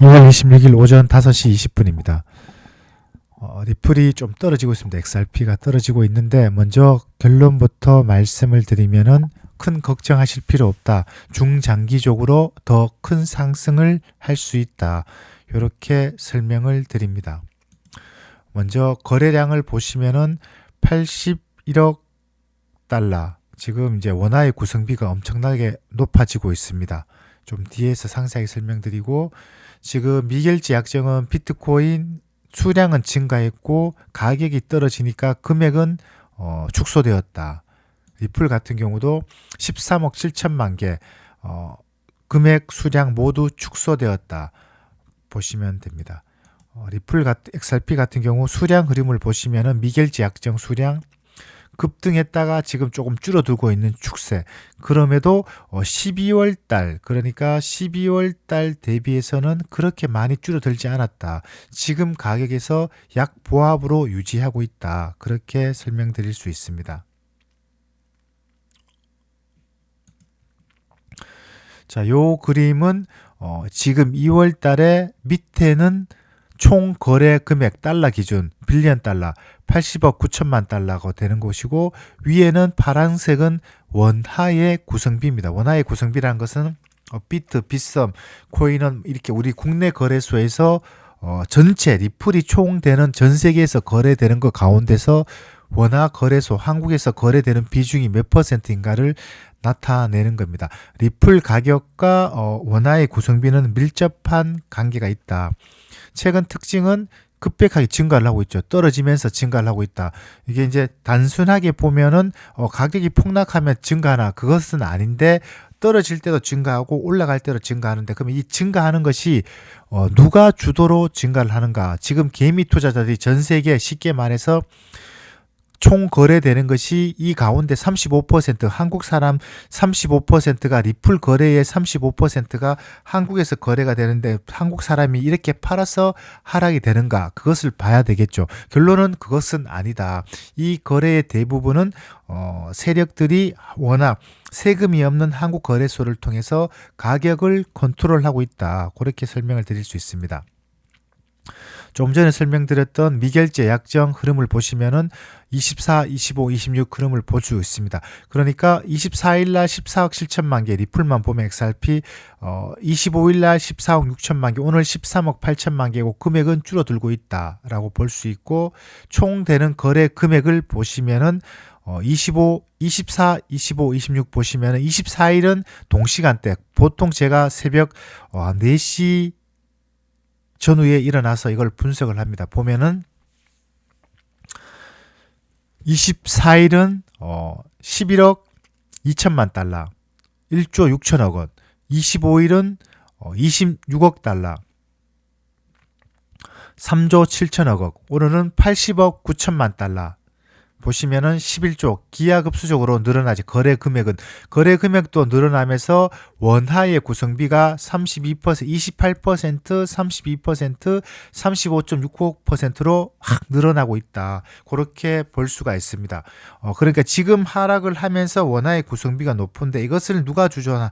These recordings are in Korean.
2월 26일 오전 5시 20분입니다. 어, 리플이 좀 떨어지고 있습니다. XRP가 떨어지고 있는데 먼저 결론부터 말씀을 드리면은 큰 걱정하실 필요 없다. 중장기적으로 더 큰 상승을 할 수 있다. 이렇게 설명을 드립니다. 먼저 거래량을 보시면은 81억 달러. 지금 이제 원화의 구성비가 엄청나게 높아지고 있습니다. 좀 뒤에서 상세하게 설명드리고 지금 미결제 약정은 비트코인 수량은 증가했고 가격이 떨어지니까 금액은 어, 축소되었다. 리플 같은 경우도 13억 7천만 개 어, 금액 수량 모두 축소되었다. 보시면 됩니다. 어, 리플 같 XRP 같은 경우 수량 흐름을 보시면은 미결제 약정 수량 급등했다가 지금 조금 줄어들고 있는 축세. 그럼에도 12월 달, 그러니까 12월 달 대비해서는 그렇게 많이 줄어들지 않았다. 지금 가격에서 약 보합으로 유지하고 있다. 그렇게 설명드릴 수 있습니다. 자, 요 그림은 어, 지금 2월 달에 밑에는 총 거래 금액 달러 기준 빌리언 달러 80억 9천만 달러가 되는 것이고 위에는 파란색은 원화의 구성비입니다. 원화의 구성비라는 것은 어, 비트, 빗썸, 코인은 이렇게 우리 국내 거래소에서 어, 전체 리플이 총 되는 전 세계에서 거래되는 것 가운데서 원화 거래소 한국에서 거래되는 비중이 몇 퍼센트인가를 나타내는 겁니다. 리플 가격과 어, 원화의 구성비는 밀접한 관계가 있다. 최근 특징은 급격하게 증가를 하고 있죠. 떨어지면서 증가를 하고 있다. 이게 이제 단순하게 보면은 어, 가격이 폭락하면 증가하나 그것은 아닌데 떨어질 때도 증가하고 올라갈 때도 증가하는데 그러면 이 증가하는 것이 어, 누가 주도로 증가를 하는가? 지금 개미 투자자들이 전 세계 쉽게 말해서 총 거래되는 것이 이 가운데 35% 한국 사람 35%가 리플 거래의 35%가 한국에서 거래가 되는데 한국 사람이 이렇게 팔아서 하락이 되는가 그것을 봐야 되겠죠. 결론은 그것은 아니다. 이 거래의 대부분은 어, 세력들이 워낙 세금이 없는 한국 거래소를 통해서 가격을 컨트롤하고 있다. 그렇게 설명을 드릴 수 있습니다. 좀 전에 설명드렸던 미결제 약정 흐름을 보시면은 24, 25, 26 흐름을 볼 수 있습니다. 그러니까 24일 날 14억 7천만 개 리플만 보면 XRP 어 25일 날 14억 6천만 개 오늘 13억 8천만 개고 금액은 줄어들고 있다라고 볼 수 있고 총 되는 거래 금액을 보시면은 어, 25, 24, 25, 26 보시면은 24일은 동시간대 보통 제가 새벽 어, 4시 전후에 일어나서 이걸 분석을 합니다. 보면은 24일은 어 11억 2천만 달러, 1조 6천억 원. 25일은 어 26억 달러, 3조 7천억 원. 오늘은 80억 9천만 달러. 보시면은 11조 기하급수적으로 늘어나지 거래 금액은 거래 금액도 늘어나면서 원화의 구성비가 32% 28% 32% 35.69%로 확 늘어나고 있다. 그렇게 볼 수가 있습니다. 어, 그러니까 지금 하락을 하면서 원화의 구성비가 높은데 이것을 누가 주저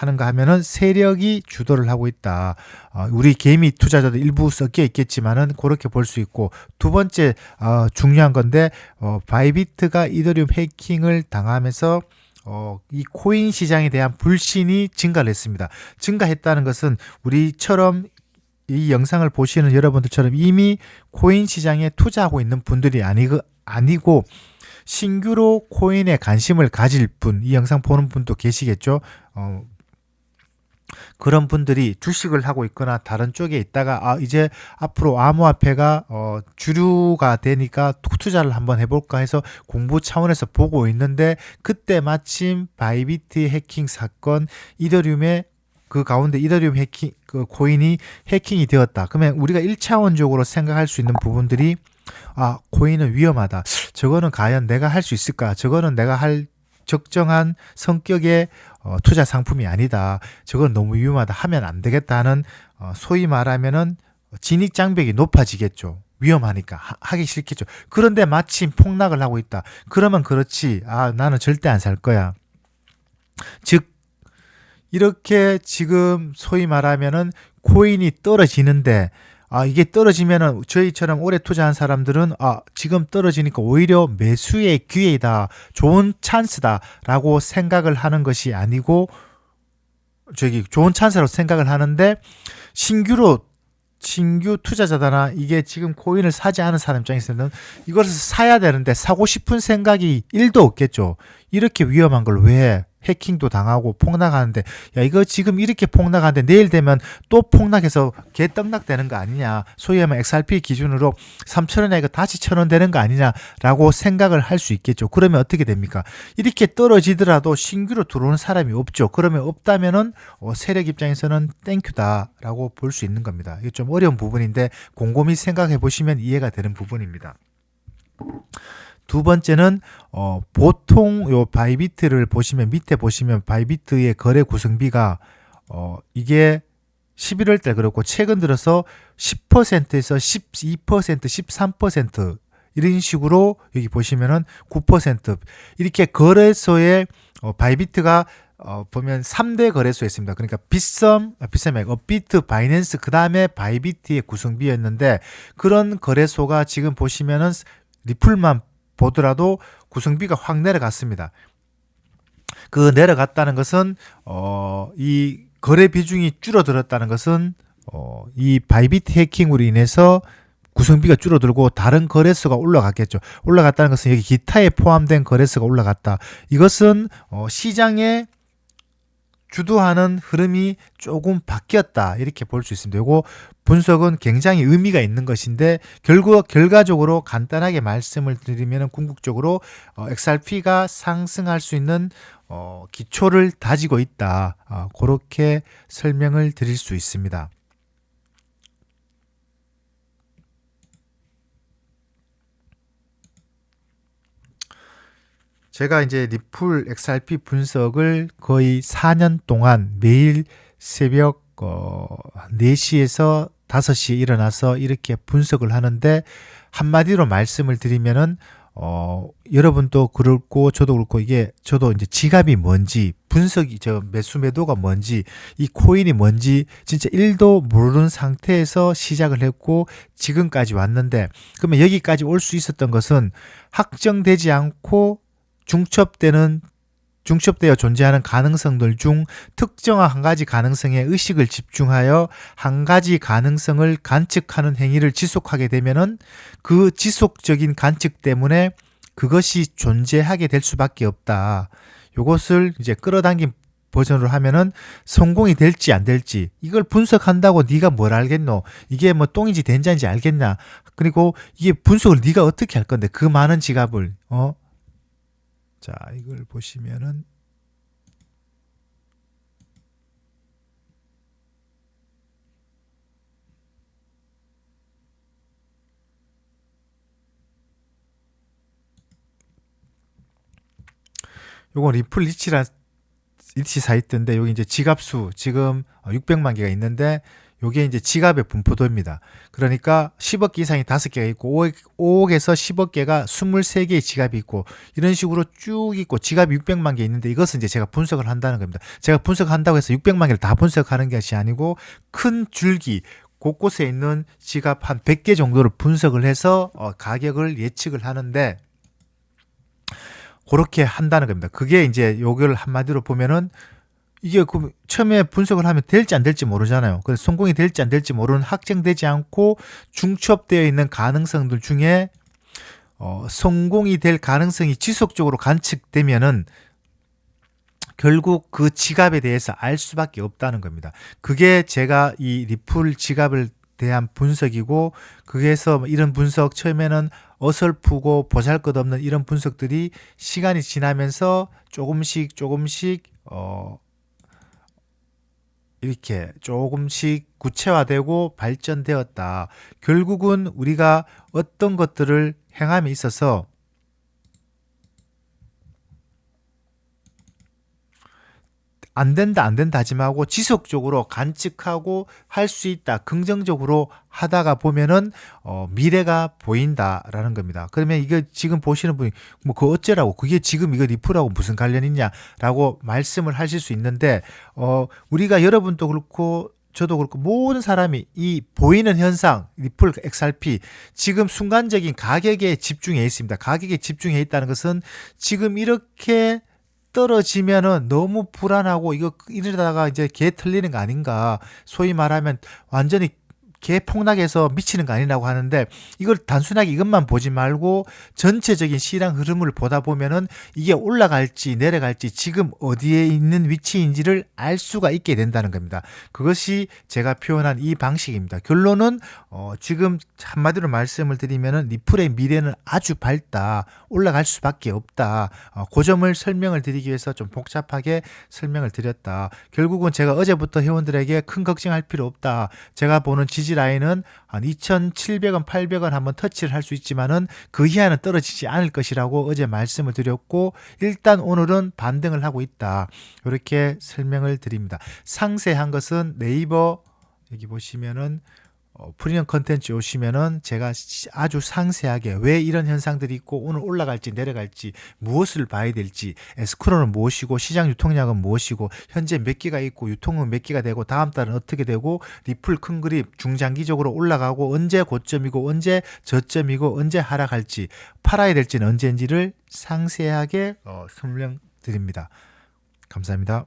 하는가 하면은 세력이 주도를 하고 있다. 어, 우리 개미 투자자도 일부 섞여 있겠지만은 그렇게 볼 수 있고 두 번째 어, 중요한 건데 어, 바이비트가 이더리움 해킹을 당하면서 어, 이 코인 시장에 대한 불신이 증가를 했습니다. 증가했다는 것은 우리처럼 이 영상을 보시는 여러분들처럼 이미 코인 시장에 투자하고 있는 분들이 아니고, 아니고 신규로 코인에 관심을 가질 분, 이 영상 보는 분도 계시겠죠? 어, 그런 분들이 주식을 하고 있거나 다른 쪽에 있다가 아 이제 앞으로 암호화폐가 어 주류가 되니까 투자를 한번 해볼까 해서 공부 차원에서 보고 있는데 그때 마침 바이비트 해킹 사건 이더리움의 그 가운데 이더리움 해킹 그 코인이 해킹이 되었다. 그러면 우리가 1차원적으로 생각할 수 있는 부분들이 아 코인은 위험하다. 저거는 과연 내가 할 수 있을까? 저거는 내가 할 적정한 성격의 어, 투자 상품이 아니다. 저건 너무 위험하다. 하면 안 되겠다는 어, 소위 말하면은 진입 장벽이 높아지겠죠. 위험하니까 하, 기 싫겠죠. 그런데 마침 폭락을 하고 있다. 그러면 그렇지. 아 나는 절대 안 살 거야. 즉 이렇게 지금 소위 말하면은 코인이 떨어지는데 아 이게 떨어지면은 저희처럼 오래 투자한 사람들은 아 지금 떨어지니까 오히려 매수의 기회이다 좋은 찬스다라고 생각을 하는 것이 아니고 저기 좋은 찬스라고 생각을 하는데 신규로 신규 투자자다나 이게 지금 코인을 사지 않은 사람 입장에서는 이것을 사야 되는데 사고 싶은 생각이 1도 없겠죠. 이렇게 위험한 걸 왜 해킹도 당하고 폭락하는데 야 이거 지금 이렇게 폭락하는데 내일 되면 또 폭락해서 개 떡락 되는 거 아니냐. 소위 말하면 XRP 기준으로 3천원에 이거 다시 천원 되는 거 아니냐라고 생각을 할 수 있겠죠. 그러면 어떻게 됩니까? 이렇게 떨어지더라도 신규로 들어오는 사람이 없죠. 그러면 없다면은 어, 세력 입장에서는 땡큐다라고 볼 수 있는 겁니다. 이게 좀 어려운 부분인데 곰곰이 생각해 보시면 이해가 되는 부분입니다 두 번째는 어 보통 요 바이비트를 보시면 밑에 보시면 바이비트의 거래 구성비가 어 이게 11월 달 그렇고 최근 들어서 10%에서 12%, 13% 이런 식으로 여기 보시면은 9% 이렇게 거래소에 어 바이비트가 어, 보면 3대 거래소 였습니다. 그러니까 빗썸, 아, 빗썸이 아니고 업비트, 바이낸스, 그 다음에 바이비트의 구성비였는데 그런 거래소가 지금 보시면은 리플만 보더라도 구성비가 확 내려갔습니다. 그 내려갔다는 것은 어, 이 거래 비중이 줄어들었다는 것은 어, 이 바이비트 해킹으로 인해서 구성비가 줄어들고 다른 거래소가 올라갔겠죠. 올라갔다는 것은 여기 기타에 포함된 거래소가 올라갔다. 이것은 어, 시장의 주도하는 흐름이 조금 바뀌었다 이렇게 볼 수 있습니다. 이거 분석은 굉장히 의미가 있는 것인데 결국 결과적으로 간단하게 말씀을 드리면 궁극적으로 어, XRP가 상승할 수 있는 어, 기초를 다지고 있다 어, 그렇게 설명을 드릴 수 있습니다. 제가 이제 리플 XRP 분석을 거의 4년 동안 매일 새벽 어 4시에서 5시에 일어나서 이렇게 분석을 하는데 한마디로 말씀을 드리면은 어 여러분도 그렇고 저도 그렇고 이게 저도 이제 지갑이 뭔지 분석이 저 매수 매도가 뭔지 이 코인이 뭔지 진짜 1도 모르는 상태에서 시작을 했고 지금까지 왔는데 그러면 여기까지 올 수 있었던 것은 확정되지 않고 중첩되는 중첩되어 존재하는 가능성들 중 특정한 한 가지 가능성에 의식을 집중하여 한 가지 가능성을 관측하는 행위를 지속하게 되면은 그 지속적인 관측 때문에 그것이 존재하게 될 수밖에 없다. 요것을 이제 끌어당긴 버전으로 하면은 성공이 될지 안 될지 이걸 분석한다고 네가 뭘 알겠노? 이게 뭐 똥인지 된장인지 알겠나? 그리고 이게 분석을 네가 어떻게 할 건데 그 많은 지갑을 어 자, 이걸 보시면은 요건 리플 리치란 리치 사이트인데 여기 이제 지갑수 지금 600만 개가 있는데 요게 이제 지갑의 분포도입니다. 그러니까 10억 개 이상이 5개가 있고 5억, 에서 10억 개가 23개의 지갑이 있고 이런 식으로 쭉 있고 지갑이 600만 개 있는데 이것은 이제 제가 분석을 한다는 겁니다. 제가 분석한다고 해서 600만 개를 다 분석하는 것이 아니고 큰 줄기 곳곳에 있는 지갑 한 100개 정도를 분석을 해서 어, 가격을 예측을 하는데 그렇게 한다는 겁니다. 그게 이제 요걸 한마디로 보면은 이게 그 처음에 분석을 하면 될지 안 될지 모르잖아요. 그래서 성공이 될지 안 될지 모르는 확정되지 않고 중첩되어 있는 가능성들 중에 어, 성공이 될 가능성이 지속적으로 관측되면은 결국 그 지갑에 대해서 알 수밖에 없다는 겁니다. 그게 제가 이 리플 지갑을 대한 분석이고 그게서 이런 분석 처음에는 어설프고 보잘것없는 이런 분석들이 시간이 지나면서 조금씩 조금씩 어 이렇게 조금씩 구체화되고 발전되었다. 결국은 우리가 어떤 것들을 행함에 있어서 안 된다 안 된다 하지 말고 지속적으로 관측하고 할 수 있다 긍정적으로 하다가 보면은 어, 미래가 보인다라는 겁니다. 그러면 이거 지금 보시는 분이 뭐 그 어째라고 그게 지금 이거 리플하고 무슨 관련 있냐라고 말씀을 하실 수 있는데 어, 우리가 여러분도 그렇고 저도 그렇고 모든 사람이 이 보이는 현상 리플 XRP 지금 순간적인 가격에 집중해 있습니다. 가격에 집중해 있다는 것은 지금 이렇게 떨어지면은 너무 불안하고 이거 이러다가 이제 개 털리는 거 아닌가. 소위 말하면 완전히 개 폭락해서 미치는 거 아니라고 하는데 이걸 단순하게 이것만 보지 말고 전체적인 시장 흐름을 보다 보면은 이게 올라갈지 내려갈지 지금 어디에 있는 위치인지를 알 수가 있게 된다는 겁니다. 그것이 제가 표현한 이 방식입니다. 결론은 어, 지금 한마디로 말씀을 드리면은 리플의 미래는 아주 밝다. 올라갈 수밖에 없다. 어, 그 점을 설명을 드리기 위해서 좀 복잡하게 설명을 드렸다. 결국은 제가 어제부터 회원들에게 큰 걱정할 필요 없다. 제가 보는 지지 라인은 한 2,700원, 800원 한번 터치를 할 수 있지만은 그 이하는 떨어지지 않을 것이라고 어제 말씀을 드렸고 일단 오늘은 반등을 하고 있다. 이렇게 설명을 드립니다. 상세한 것은 네이버 여기 보시면은 어, 프리미엄 컨텐츠 오시면은 제가 시- 아주 상세하게 왜 이런 현상들이 있고 오늘 올라갈지 내려갈지 무엇을 봐야 될지 에스크로는 무엇이고 시장 유통량은 무엇이고 현재 몇 개가 있고 유통은 몇 개가 되고 다음 달은 어떻게 되고 리플 큰 그립 중장기적으로 올라가고 언제 고점이고 언제 저점이고 언제 하락할지 팔아야 될지는 언제인지를 상세하게 어, 설명드립니다. 감사합니다.